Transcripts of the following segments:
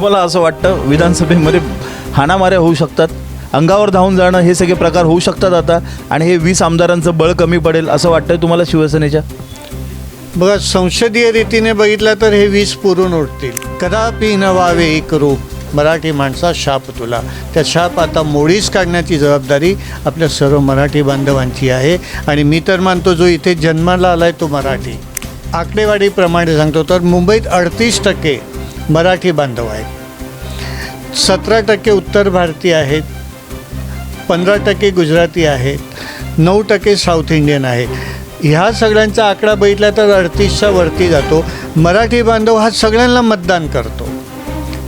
तुम्हाला असं वाटतं? विधानसभेमध्ये हाणामाऱ्या होऊ शकतात. अंगावर धावून जाणं हे सगळे प्रकार होऊ शकतात आता. आणि हे वीस आमदारांचं बळ कमी पडेल असं वाटतं तुम्हाला शिवसेनेच्या? बघा संसदीय रीतीने बघितलं तर हे वीस पुरून उठतील. कदापि न व्हावे एक रूप. मराठी माणसा शाप तुला. त्या शाप आता मोडीच काढण्याची जबाबदारी आपल्या सर्व मराठी बांधवांची आहे. आणि मी तर मानतो जो इथे जन्माला आला आहे तो मराठी. आकडेवारीप्रमाणे सांगतो तर मुंबईत अडतीस टक्के मराठी बांधव आहेत. सतरा टक्के उत्तर भारतीय आहेत पंधरा टक्के गुजराती आहेत नऊ टक्के साऊथ इंडियन आहेत ह्या सगळ्यांचा आकडा बघितला तर अडतीसच्या वरती जातो. मराठी बांधव हा सगळ्यांना मतदान करतो.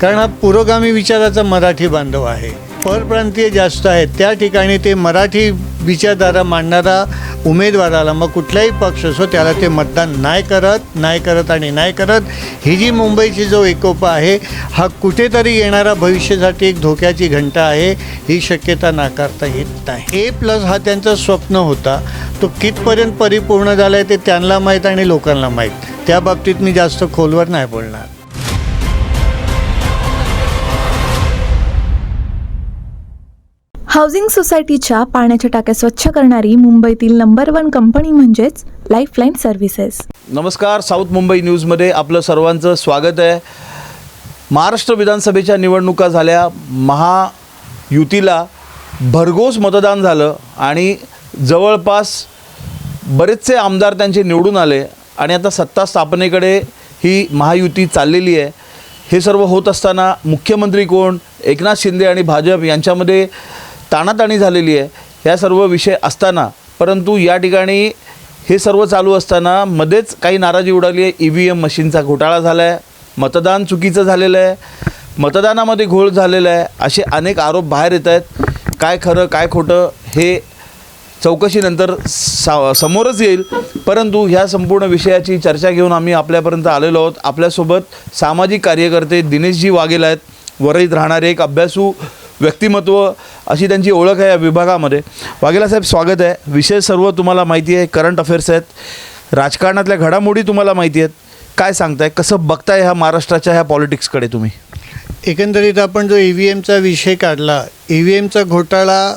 कारण हा पुरोगामी विचाराचा मराठी बांधव आहे. परप्रांतीय जास्त आहेत. त्या ठिकाणी ते मराठी विचारधारा मांडणारा उमेदवाराला मग कुठलाही पक्ष असो त्याला ते मतदान नाही करत नाही करत आणि नाही करत. ही जी मुंबईची जो एकोपा आहे हा कुठेतरी येणारा भविष्यासाठी एक धोक्याची घंटा आहे. ही शक्यता नाकारता येत नाही. ए प्लस हा त्यांचं स्वप्न होता. तो कितपर्यंत परिपूर्ण झाला आहे ते त्यांना माहीत आणि लोकांना माहीत. त्या बाबतीत मी जास्त खोलवर नाही बोलणार. हाऊसिंग सोसायटीच्या पाण्याच्या टाक्या स्वच्छ करणारी मुंबईतील नंबर वन कंपनी म्हणजेच लाईफलाईन सर्व्हिसेस नमस्कार साऊथ मुंबई न्यूजमध्ये आपलं सर्वांचं स्वागत आहे. महाराष्ट्र विधानसभेच्या निवडणुका झाल्या. महायुतीला भरघोस मतदान झालं आणि जवळपास बरेचसे आमदार त्यांचे निवडून आले आणि आता सत्ता स्थापनेकडे ही महायुती चाललेली आहे. हे सर्व होत असताना मुख्यमंत्री कोण? एकनाथ शिंदे आणि भाजप यांच्यामध्ये ताणाताणी झालेली आहे. ह्या सर्व विषय असताना परंतु या ठिकाणी हे सर्व चालू असताना मध्येच काही नाराजी उडाली आहे. ई व्ही एम मशीनचा घोटाळा झाला आहे मतदान चुकीचं झालेलं आहे. मतदानामध्ये घोळ झालेला आहे. असे अनेक आरोप बाहेर येत आहेत. काय खरं काय खोटं हे चौकशीनंतर सा समोरच येईल. परंतु ह्या संपूर्ण विषयाची चर्चा घेऊन आम्ही आपल्यापर्यंत आलेलो आहोत. आपल्यासोबत सामाजिक कार्यकर्ते दिनेशजी वाघेल आहेत. वरळीत राहणारे एक अभ्यासू व्यक्तिमत्व अशी त्यांची ओळख आहे या विभागामध्ये. वाघेला साहेब स्वागत आहे. विषय सर्व तुम्हाला माहिती आहे. करंट अफेअर्स आहेत. राजकारणातल्या घडामोडी तुम्हाला माहिती आहेत. काय सांगताय? कसं बघताय ह्या महाराष्ट्राच्या ह्या पॉलिटिक्सकडे तुम्ही? एकंदरीत आपण जो ई व्ही एमचा विषय काढला ई व्ही एमचा घोटाळा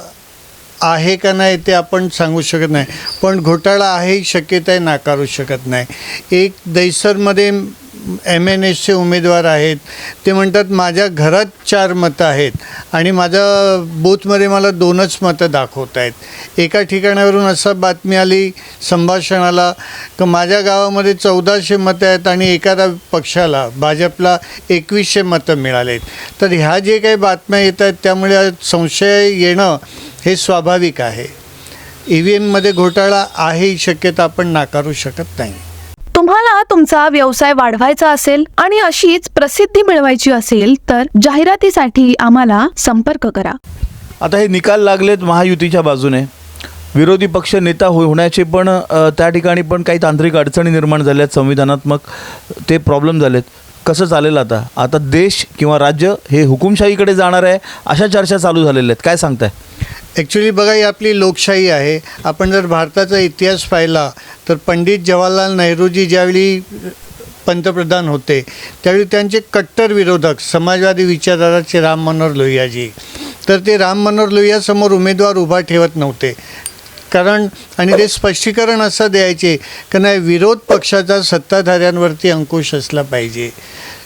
आहे का नाही ते आपण सांगू शकत नाही. पण घोटाळा आहे शक्यता आहे नाकारू शकत नाही. एक दैसरमध्ये एम एन एसचे उमेदवार आहेत. ते म्हणतात माझ्या घरात चार मतं आहेत आणि माझ्या बूथमध्ये मला दोनच मतं दाखवत आहेत. एका ठिकाणावरून असं बातमी आली संभाषणाला की माझ्या गावामध्ये चौदाशे मतं आहेत आणि एखादा पक्षाला भाजपला एकवीसशे मतं मिळालेत. तर ह्या जे काही बातम्या येत आहेत त्यामुळे संशय येणं हे स्वाभाविक आहे. ई व्ही एममध्ये घोटाळा आहे ही शक्यता आपण नाकारू शकत नाही. तुम्हाला तुमचा व्यवसाय वाढवायचा असेल आणि अशीच प्रसिद्धी मिळवायची असेल तर जाहिरातीसाठी आम्हाला संपर्क करा. आता हे निकाल लागलेत महायुतीच्या बाजूने. विरोधी पक्ष नेता हो होण्याचे पण त्या ठिकाणी पण काही तांत्रिक अडचणी निर्माण झाल्यात संविधानात्मक ते प्रॉब्लेम झालेत. कसं चालेल आता? आता देश किंवा राज्य हे हुकुमशाहीकडे जाणार आहे अशा चर्चा चालू झालेल्या आहेत. काय सांगताय? ॲक्च्युली बघा ही आपली लोकशाही आहे. आपण जर भारताचा इतिहास पाहिला तर पंडित जवाहरलाल नेहरूजी ज्यावेळी पंतप्रधान होते त्यावेळी त्यांचे कट्टर विरोधक समाजवादी विचारधाराचे राम मनोहर लोहियाजी. तर ते राम मनोहर लोहियासमोर उमेदवार उभा ठेवत नव्हते. कारण आणि ते स्पष्टीकरण असं द्यायचे की नाही विरोध पक्षाचा सत्ताधाऱ्यांवरती अंकुश असला पाहिजे.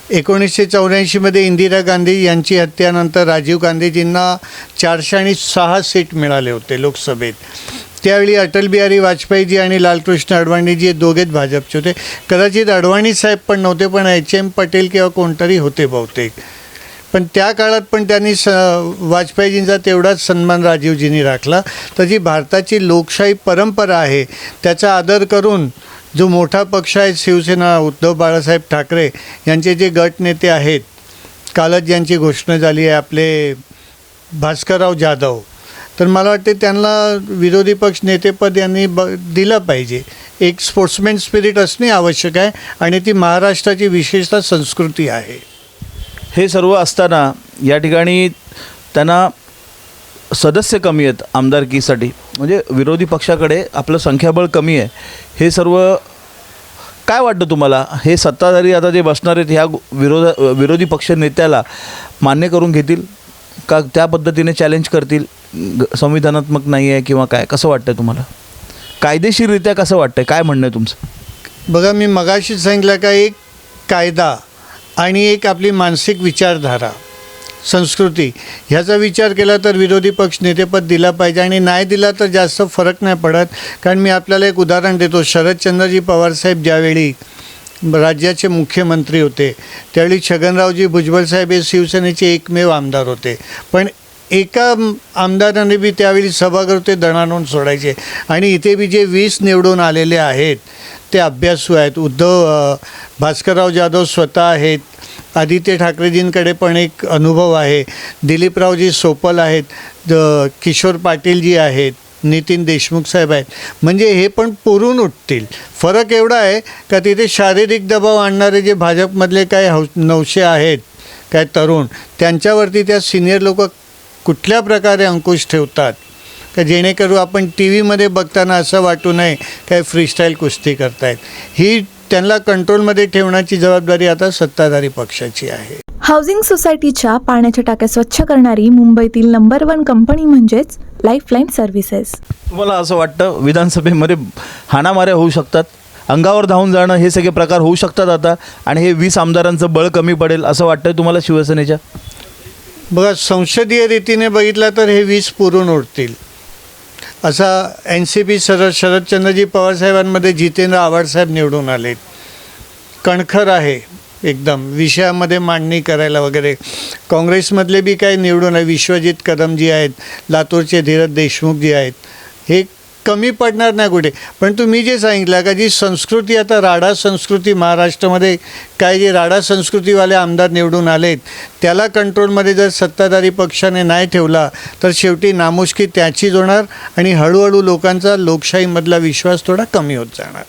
एकोणीसशे चौऱ्याऐंशीमध्ये इंदिरा गांधी यांची हत्येनंतर राजीव गांधीजींना चारशे आणि सहा सीट मिळाले होते लोकसभेत. त्यावेळी अटल बिहारी वाजपेयीजी आणि लालकृष्ण अडवाणीजी हे दोघेच भाजपचे होते. कदाचित अडवाणी साहेब पण नव्हते पण एच एम पटेल किंवा कोणतरी होते बहुतेक. पण त्या काळात पण त्यांनी स वाजपेयीजींचा तेवढाच सन्मान राजीवजींनी राखला. तर जी भारताची लोकशाही परंपरा आहे त्याचा आदर करून जो मोठा पक्ष आहे शिवसेना उद्धव बाळासाहेब ठाकरे यांचे जे गट नेते आहेत कालच ज्यांची घोषणा झाली आहे आपले भास्करराव जाधव. तर मला वाटते त्यांना विरोधी पक्ष नेतेपद यांनी ब दिलं पाहिजे. एक स्पोर्ट्समॅन स्पिरिट असणे आवश्यक आहे आणि ती महाराष्ट्राची विशेषतः संस्कृती आहे. हे सर्व असताना या ठिकाणी त्यांना सदस्य कमी आहेत आमदारकीसाठी. म्हणजे विरोधी पक्षाकडे आपलं संख्याबळ कमी आहे. हे सर्व काय वाटतं तुम्हाला? हे सत्ताधारी आता जे बसणार आहेत ह्या विरोध विरोधी पक्ष नेत्याला मान्य करून घेतील? का त्या पद्धतीने चॅलेंज करतील? ग- संविधानात्मक नाही आहे किंवा काय? कसं वाटतं तुम्हाला? कायदेशीररित्या कसं वाटतं काय म्हणणं आहे तुमचं? बघा मी मगाशीच सांगितलं का एक कायदा आणि एक आपली मानसिक विचारधारा संस्कृती ह्याचा विचार केला तर विरोधी पक्ष नेतेपद दिला पाहिजे आणि नाही दिला तर जास्त फरक नाही पडत. कारण मी आपल्याला एक उदाहरण देतो. शरदचंद्रजी पवारसाहेब ज्यावेळी राज्याचे मुख्यमंत्री होते त्यावेळी छगनरावजी भुजबळ साहेब हे शिवसेनेचे एकमेव आमदार होते. पण एका आमदाराने बी त्यावेळी सभागृह ते दणाणून सोडायचे. आणि इथे बी जे वीस निवडून आलेले आहेत ते अभ्यासू आहेत. उद्धव भास्करराव जाधव स्वतः आहेत. आदित्य ठाकरेजींकडे पण एक अनुभव आहे. दिलीपरावजी सोपल आहेत. द किशोर पाटीलजी आहेत. नितीन देशमुख साहेब आहेत. म्हणजे हे पण पुरून उठतील. फरक एवढा आहे का तिथे शारीरिक दबाव आणणारे जे भाजपमधले काय हौ नवशे आहेत काय तरुण त्यांच्यावरती त्या सिनियर लोक कुठल्या प्रकारे अंकुश ठेवतात? का जेणेकरून आपण टी व्हीमध्ये बघताना असं वाटू नये काय फ्रीस्टाईल कुस्ती करतायत. ही त्यांना कंट्रोलमध्ये ठेवण्याची जबाबदारी आता सत्ताधारी पक्षाची आहे. हाऊसिंग सोसायटीच्या पाण्याच्या टाक्या स्वच्छ करणारी मुंबईतील नंबर वन कंपनी म्हणजेच लाईफलाईन सर्व्हिसेस तुम्हाला असं वाटतं विधानसभेमध्ये हाणामाऱ्या होऊ शकतात. अंगावर धावून जाणं हे सगळे प्रकार होऊ शकतात आता. आणि हे वीस आमदारांचं बळ कमी पडेल असं वाटतंय तुम्हाला शिवसेनेच्या? बघा संसदीय रीतीने बघितलं तर हे वीस पुरून उठतील असा एन सी पी शरद शरदचंद्रजी पवारसाहेबांमध्ये जितेंद्र आव्हाडसाहेब निवडून आले कणखर आहे एकदम विषयामध्ये मांडणी करायला वगैरे. काँग्रेसमधले बी काही निवडून आहे विश्वजित कदमजी आहेत लातूरचे धीरज देशमुखजी आहेत. हे कमी पडणार नाही कुठे. पण तुम्ही जे सांगितलं का जी संस्कृती आता राडा संस्कृती महाराष्ट्रामध्ये काय जे राडा संस्कृतीवाले आमदार निवडून आलेत त्याला कंट्रोलमध्ये जर सत्ताधारी पक्षाने नाही ठेवला तर शेवटी नामुष्की त्याचीच होणार आणि हळूहळू लोकांचा लोकशाहीमधला विश्वास थोडा कमी होत जाणार.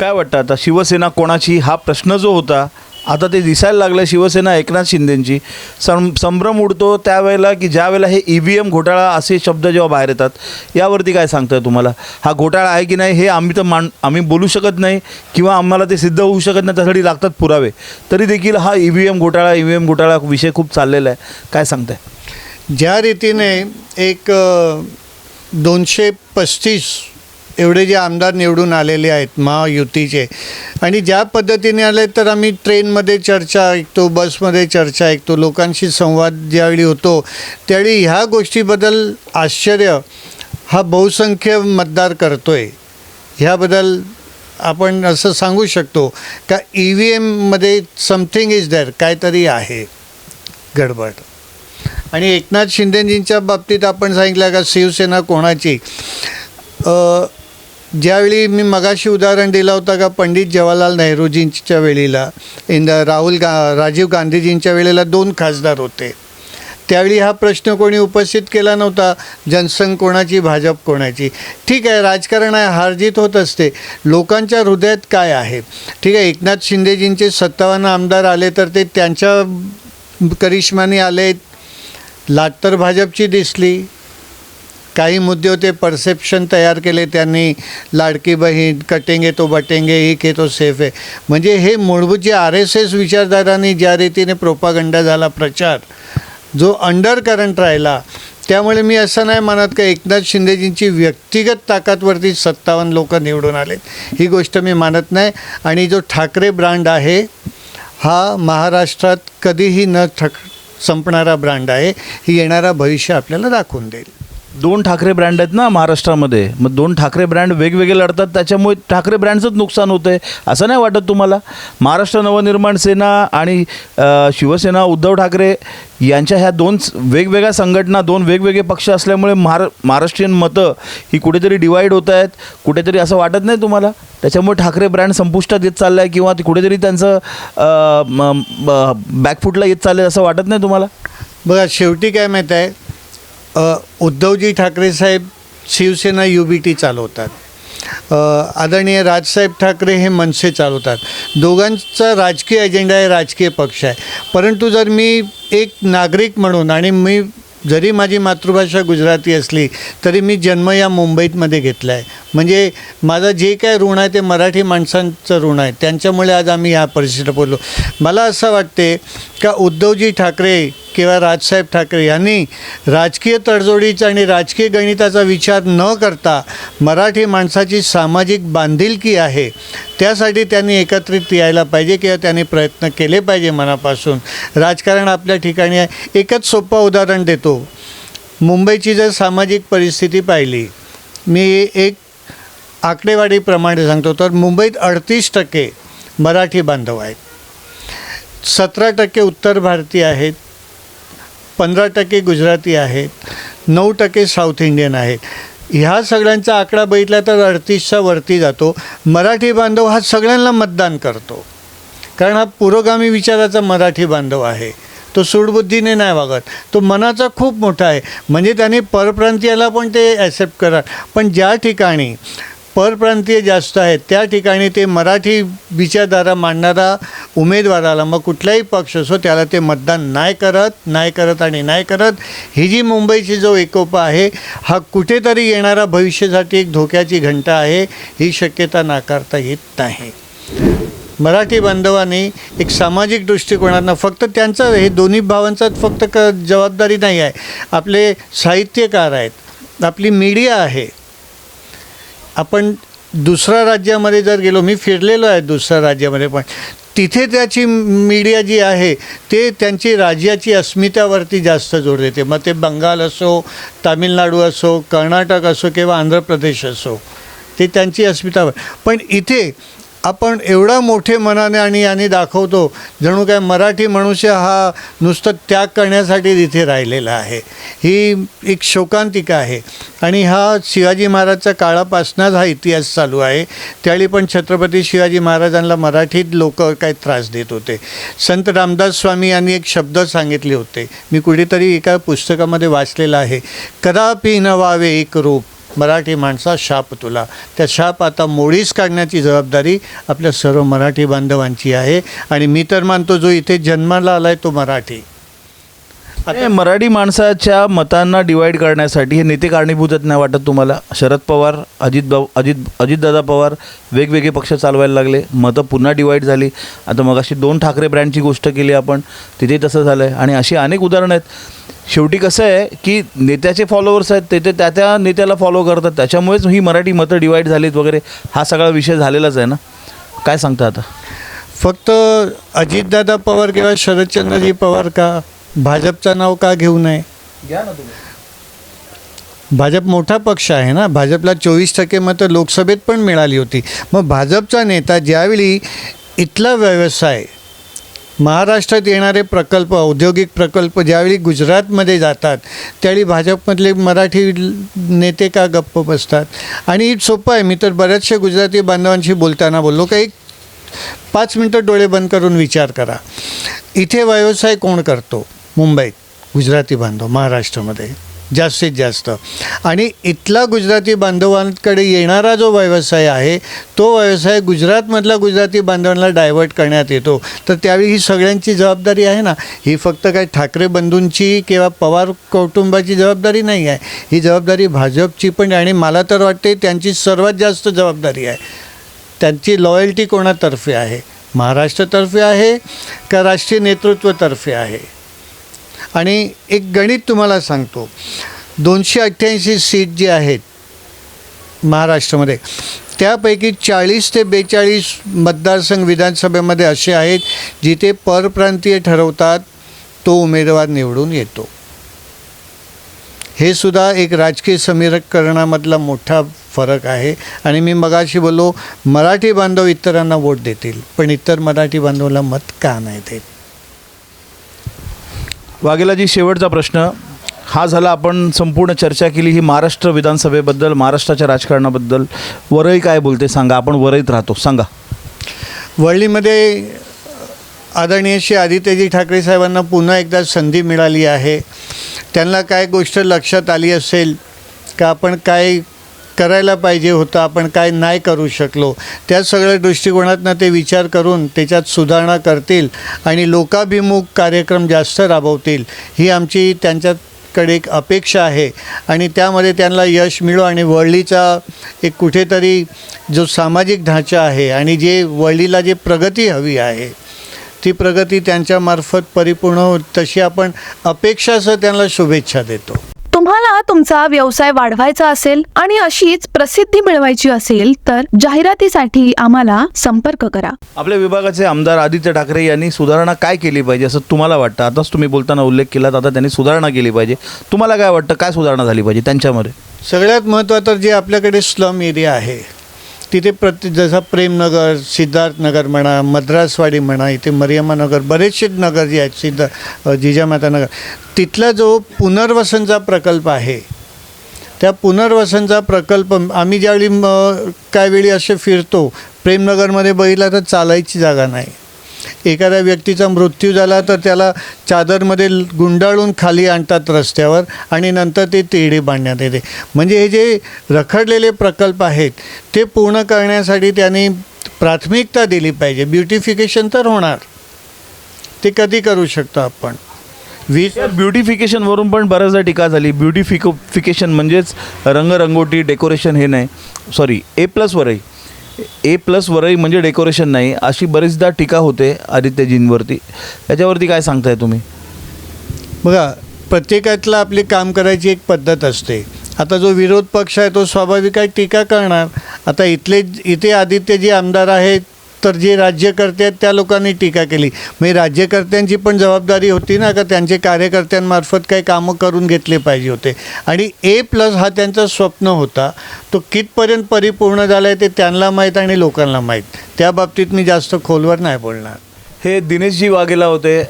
काय वाटतं आता? शिवसेना कोणाची? हा प्रश्न जो होता आता ते दिसायला लागलं शिवसेना एकनाथ शिंदेंची. सं संभ्रम उडतो त्यावेळेला की ज्यावेळेला हे ई व्ही एम घोटाळा असे शब्द जेव्हा बाहेर येतात यावरती काय सांगतं तुम्हाला? हा घोटाळा आहे की नाही हे आम्ही तर मान आम्ही बोलू शकत नाही किंवा आम्हाला ते सिद्ध होऊ शकत नाही त्यासाठी लागतात पुरावे. तरी देखील हा ई व्ही एम घोटाळा ई व्ही एम घोटाळा विषय खूप चाललेला आहे. काय सांगताय? ज्या रीतीने एक दोनशे पस्तीस एवढे जे आमदार निवडून आलेले आहेत महायुतीचे. आणि ज्या पद्धतीने आले तर आम्ही ट्रेनमध्ये चर्चा ऐकतो बसमध्ये चर्चा ऐकतो लोकांशी संवाद ज्यावेळी होतो त्यावेळी ह्या गोष्टीबद्दल आश्चर्य हा बहुसंख्य मतदार करतो आहे ह्याबद्दल आपण असं सांगू शकतो का ई व्ही एममध्ये समथिंग इज देअर काहीतरी आहे गडबड. आणि एकनाथ शिंदेजींच्या बाबतीत आपण सांगितलं का शिवसेना कोणाची? ज्यावेळी मी मगाशी उदाहरण दिलं होतं का पंडित जवाहरलाल नेहरूजींच्या वेळेला इंद राहुल गा राजीव गांधीजींच्या वेळेला दोन खासदार होते. त्यावेळी हा प्रश्न कोणी उपस्थित केला नव्हता जनसंघ कोणाची भाजप कोणाची? ठीक आहे राजकारण आहे हारजीत होत असते. लोकांच्या हृदयात काय आहे? ठीक आहे एकनाथ शिंदेजींचे सत्तावन्न आमदार आले तर ते त्यांच्या करिश्माने आले लाट तर भाजपची दिसली. काही मुद्दे होते परसेप्शन तयार केले त्यांनी. लाडकी बहीण कटेंगे तो बटेंगे ही के तो सेफ आहे. म्हणजे हे मूलभूत जे आर एस एस विचारधारांनी ज्या रीतीने प्रोपागंडा झाला प्रचार जो अंडर करंट राहिला त्यामुळे मी असं नाही मानत का एकनाथ शिंदेजींची व्यक्तिगत ताकदवरती सत्तावन्न लोक निवडून आलेत. ही गोष्ट मी मानत नाही. आणि जो ठाकरे ब्रँड आहे हा महाराष्ट्रात कधीही न थक संपणारा ब्रँड आहे. ही येणारा भविष्य आपल्याला दाखवून देईल. दोन ठाकरे ब्रँड आहेत ना महाराष्ट्रामध्ये. मग दोन ठाकरे ब्रँड वेगवेगळे लढतात त्याच्यामुळे ठाकरे ब्रँडचंच नुकसान होतं आहे असं नाही वाटत तुम्हाला? महाराष्ट्र नवनिर्माण सेना आणि शिवसेना उद्धव ठाकरे यांच्या ह्या दोन वेगवेगळ्या संघटना दोन वेगवेगळे पक्ष असल्यामुळे महार महाराष्ट्रीयन मतं ही कुठेतरी डिवाईड होत आहेत. कुठेतरी असं वाटत नाही तुम्हाला? त्याच्यामुळे ठाकरे ब्रँड संपुष्टात येत चाललं आहे किंवा कुठेतरी त्यांचं बॅकफुटला येत चाललं आहे असं वाटत नाही तुम्हाला? बघा शेवटी काय माहीत आहे? उद्धवजी ठाकरे साहेब शिवसेना यू बी टी चालवतात आदरणीय राजसाहेब ठाकरे हे मनसे चालवतात. दोघांचा राजकीय एजेंडा आहे राजकीय पक्ष आहे. परंतु जर मी एक नागरिक म्हणून आणि मी जरी माझी मातृभाषा गुजराती असली तरी मी जन्म या मुंबईतमध्ये घेतला आहे. म्हणजे माझं जे काय ऋण आहे ते मराठी माणसांचं ऋण आहे. त्यांच्यामुळे आज आम्ही या परिस्थितीत बोललो. मला असं वाटते का उद्धवजी ठाकरे किंवा राजसाहेब ठाकरे यांनी राजकीय तडजोडीचा आणि राजकीय गणिताचा विचार न करता मराठी माणसाची सामाजिक बांधिलकी आहे त्यासाठी त्यांनी एकत्रित यायला पाहिजे किंवा त्यांनी प्रयत्न केले पाहिजे मनापासून. राजकारण आपल्या ठिकाणी आहे. एकच सोपं उदाहरण देतो. मुंबईची जर सामाजिक परिस्थिती पाहिली मी एक आकडेवारीप्रमाणे सांगतो तर मुंबईत अडतीस टक्के मराठी बांधव आहेत. सतरा टक्के उत्तर भारतीय आहेत. पंधरा टक्के गुजराती आहेत नऊ टक्के साऊथ इंडियन आहेत ह्या सगळ्यांचा आकडा बघितला तर अडतीसच्या वरती जातो. मराठी बांधव हा सगळ्यांना मतदान करतो. कारण हा पुरोगामी विचाराचा मराठी बांधव आहे. तो सूडबुद्धीने नाही वागत. तो मनाचा खूप मोठा आहे. म्हणजे त्याने परप्रांतीयाला पण ते ॲक्सेप्ट करा पण ज्या ठिकाणी परप्रांतीय जास्त आहेत. त्या ठिकाणी ते मराठी विचारधारा मांडणारा उमेदवाराला मग कुठलाही पक्ष असो त्याला ते मतदान नाही करत नाही करत आणि नाही करत. ही जी मुंबईची जो एकोपा आहे हा कुठेतरी येणारा भविष्यासाठी एक धोक्याची घंटा आहे. ही शक्यता नाकारता येत नाही. मराठी बांधवांनी एक सामाजिक दृष्टिकोनानं फक्त त्यांचं हे दोन्ही भावांचाच फक्त क जबाबदारी नाही आहे. आपले साहित्यकार आहेत. आपली मीडिया आहे. आपण दुसऱ्या राज्यामध्ये जर गेलो मी फिरलेलो आहे दुसऱ्या राज्यामध्ये पण तिथे त्याची मीडिया जी आहे ते त्यांची राज्याची अस्मितावरती जास्त जोर देते. मग ते बंगाल असो तामिळनाडू असो कर्नाटक असो किंवा आंध्र प्रदेश असो ते त्यांची अस्मितावर. पण इथे आपण एवढा मोठे मनाने आणि याने दाखवतो जणू काय मराठी मनुष्य हा नुसतं त्याग करण्यासाठी तिथे राहिलेला आहे. ही एक शोकांतिका आहे. आणि हा शिवाजी महाराजच्या काळापासूनच हा इतिहास चालू आहे. त्यावेळी पण छत्रपती शिवाजी महाराजांना मराठीत लोक काही त्रास देत होते. संत रामदास स्वामी यांनी एक शब्द सांगितले होते. मी कुठेतरी एका पुस्तकामध्ये वाचलेलं आहे. कदापि न व्हावे एक रूप. मराठी माणसा शाप तुला. त्या शाप आता मोळीस काढण्याची जबाबदारी आपल्या सर्व मराठी बांधवांची आहे. आणि मी तर मानतो जो इथे जन्माला आला आहे तो मराठी. हे मराठी माणसाच्या मतांना डिवाईड करण्यासाठी हे नेते कारणीभूत नाही वाटत तुम्हाला? शरद पवार अजित भाऊ अजित अजितदादा पवार वेगवेगळे पक्ष चालवायला लागले. मतं पुन्हा डिवाईड झाली. आता मग अशी दोन ठाकरे ब्रँडची गोष्ट केली आपण. तिथे तसं झालं आहे आणि अशी अनेक उदाहरणं आहेत. शेवटी कसं आहे की नेत्याचे फॉलोअर्स आहेत ते ते त्या त्या नेत्याला फॉलो करतात. त्याच्यामुळेच ही मराठी मतं डिवाईड झालीत वगैरे. हा सगळा विषय झालेलाच आहे ना? काय सांगता आता? फक्त अजितदादा पवार किंवा शरदचंद्रजी पवार का? भाजपचं नाव का घेऊ नये? घ्या ना तुम्ही. भाजप मोठा पक्ष आहे ना? भाजपला चोवीस टक्के मतं लोकसभेत पण मिळाली होती. मग भाजपचा नेता ज्यावेळी इथला व्यवसाय महाराष्ट्रात येणारे प्रकल्प औद्योगिक प्रकल्प ज्यावेळी गुजरातमध्ये जातात त्यावेळी भाजपमधले मराठी नेते का गप्प बसतात? आणि सोपं आहे. मी तर बऱ्याचशा गुजराती बांधवांशी बोलताना बोललो का एक पाच मिनटं डोळे बंद करून विचार करा. इथे व्यवसाय कोण करतो? मुंबईत गुजराती बांधव महाराष्ट्रामध्ये. जास्तीत जास्त. आणि इथला गुजराती बांधवांकडे येणारा जो व्यवसाय आहे तो व्यवसाय गुजरातमधला गुजराती बांधवांना डायव्हर्ट करण्यात येतो. तर त्यावेळी ही सगळ्यांची जबाबदारी आहे ना? ही फक्त काय ठाकरे बंधूंची किंवा पवार कौटुंबाची जबाबदारी नाही आहे. ही जबाबदारी भाजपची पण आणि मला तर वाटते त्यांची सर्वात जास्त जबाबदारी आहे. त्यांची लॉयल्टी कोणातर्फे आहे? महाराष्ट्रातर्फे आहे का राष्ट्रीय नेतृत्वतर्फे आहे? आणि एक गणित तुम्हाला सांगतो. दोनशे अठ्ठ्याऐंशी सीट जी आहेत महाराष्ट्रामध्ये त्यापैकी चाळीस ते बेचाळीस मतदारसंघ विधानसभेमध्ये असे आहेत जिथे परप्रांतीय ठरवतात तो उमेदवार निवडून येतो. हे सुद्धा एक राजकीय समीकरणामधला मोठा फरक आहे. आणि मी मगाशी बोललो मराठी बांधव इतरांना वोट देतील पण इतर मराठी बांधवाला मत का नाही देत? वाघेलाजी शेवटचा प्रश्न. हा झाला आपण संपूर्ण चर्चा केली ही महाराष्ट्र विधानसभेबद्दल महाराष्ट्राच्या राजकारणाबद्दल. वरळी काय बोलते सांगा आपण वरळीत राहतो सांगा. वळलीमध्ये आदरणीय श्री आदित्यजी ठाकरे साहेबांना पुन्हा एकदा संधी मिळाली आहे. त्यांना काय गोष्ट लक्षात आली असेल का आपण काय करायला पाहिजे होतं आपण काय नाही करू शकलो. त्या सगळ्या दृष्टिकोनातनं ते विचार करून त्याच्यात सुधारणा करतील आणि लोकाभिमुख कार्यक्रम जास्त राबवतील ही आमची त्यांच्यात कडे एक अपेक्षा आहे. आणि त्यामध्ये त्यांना यश मिळो आणि वळलीचा एक कुठेतरी जो सामाजिक ढांचा आहे आणि जे वळलीला जे प्रगती हवी आहे ती प्रगती त्यांच्यामार्फत परिपूर्ण हो तशी आपण अपेक्षासह त्यांना शुभेच्छा देतो. तुम्हाला तुमचा व्यवसाय वाढवायचा असेल आणि अशीच प्रसिद्धी मिळवायची असेल तर जाहिरातीसाठी आम्हाला संपर्क करा. आपल्या विभागाचे आमदार आदित्य ठाकरे यांनी सुधारणा काय केली पाहिजे असं तुम्हाला वाटतं? आताच तुम्ही बोलताना उल्लेख केलात आता त्यांनी सुधारणा केली पाहिजे. तुम्हाला काय वाटतं? काय सुधारणा झाली पाहिजे त्यांच्यामध्ये? सगळ्यात महत्त्वाचं जे आपल्याकडे स्लम एरिया आहे तिथे प्रति जसा प्रेमनगर सिद्धार्थनगर म्हणा मद्रासवाडी म्हणा इथे मरियमानगर बरेचसे नगर जे आहेत सिद्ध जिजामातानगर जिजामाता नगर तिथला जो पुनर्वसनचा प्रकल्प आहे त्या पुनर्वसनचा प्रकल्प आम्ही ज्यावेळी म, काय वेळी असे फिरतो प्रेमनगरमध्ये बघितला तर चालायची जागा नाही. एखाद्या व्यक्तीचा मृत्यू झाला तर त्याला चादरमध्ये गुंडाळून खाली आणतात रस्त्यावर आणि नंतर ते तेढे बांधण्यात येते. म्हणजे हे जे रखडलेले प्रकल्प आहेत ते पूर्ण करण्यासाठी त्यांनी प्राथमिकता दिली पाहिजे. ब्युटिफिकेशन तर होणार. ते कधी करू शकतो आपण? वीज ब्युटिफिकेशनवरून पण बऱ्याचदा टीका झाली. ब्युटिफिकोफिकेशन म्हणजेच रंगरंगोटी डेकोरेशन हे नाही. सॉरी ए प्लसवरही ए प्लस वरळी म्हणजे डेकोरेशन नाही. अशी बरीचदा टीका होते आदित्यजींवरती. त्याच्यावरती काय सांगताय तुम्ही? बघा प्रत्येकातला आपली काम करायची एक पद्धत असते. आता जो विरोध पक्ष आहे तो स्वाभाविक आहे टीका करणार. आता इथले इथे आदित्यजी आमदार आहेत तर जे राज्यकर्ते आहेत त्या लोकांनी टीका केली. म्हणजे राज्यकर्त्यांची पण जबाबदारी होती ना का त्यांचे कार्यकर्त्यांमार्फत काही कामं करून घेतले पाहिजे होते. आणि ए प्लस हा त्यांचा स्वप्न होता. तो कितपर्यंत परिपूर्ण झाला आहे ते त्यांना माहीत आणि लोकांना माहीत. त्या बाबतीत मी जास्त खोलवर नाही बोलणार. हे दिनेशजी वाघेला होते.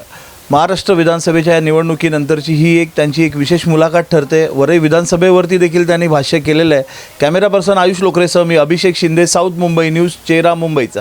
महाराष्ट्र विधानसभेच्या या निवडणुकीनंतरची ही एक त्यांची एक विशेष मुलाखत ठरते. वरई विधानसभेवरती देखील त्यांनी भाष्य केलेलं आहे. कॅमेरा पर्सन आयुष लोकरेसह मी अभिषेक शिंदे साऊथ मुंबई न्यूज चेहरा मुंबईचा.